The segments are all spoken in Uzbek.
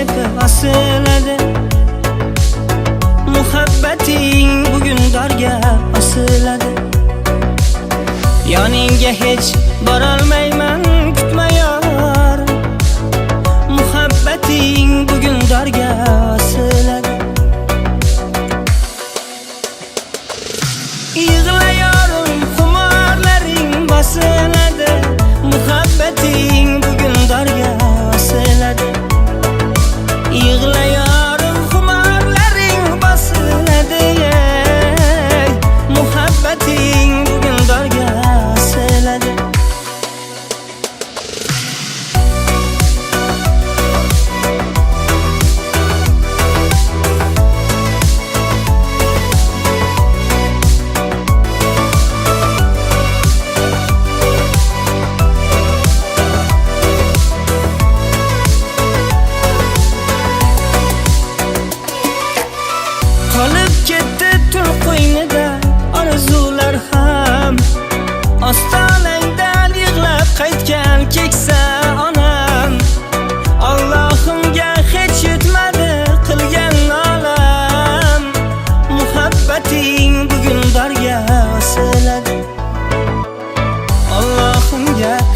aşıkı asılede Muhabbetin bugün darga asılede Yaningga hech borolmayman kutmayor Muhabbetin bugün darga asılede Yig'lar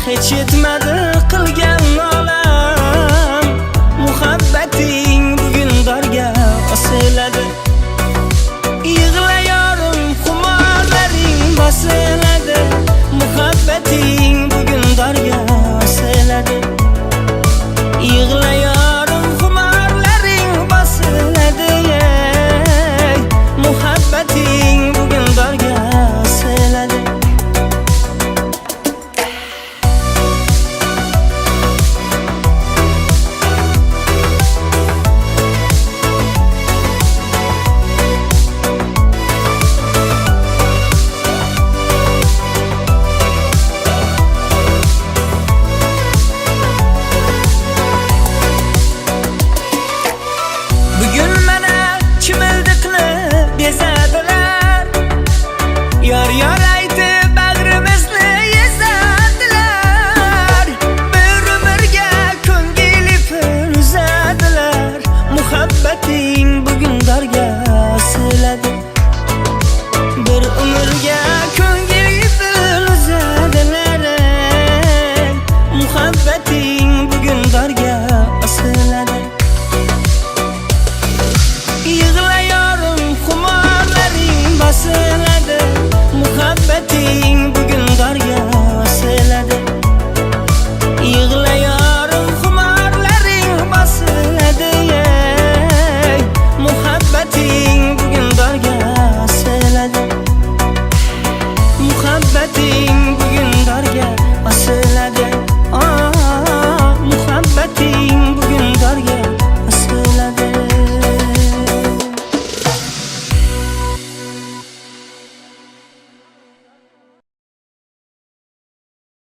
hech yetmadi qilgan nolam muhabbating bugun dorga osiladi. Yig'layorim xumorlaring bosiladi. Muhabbating bugun dorga osiladi. Yig'layorim xumorlaring bosiladi. Muhabbating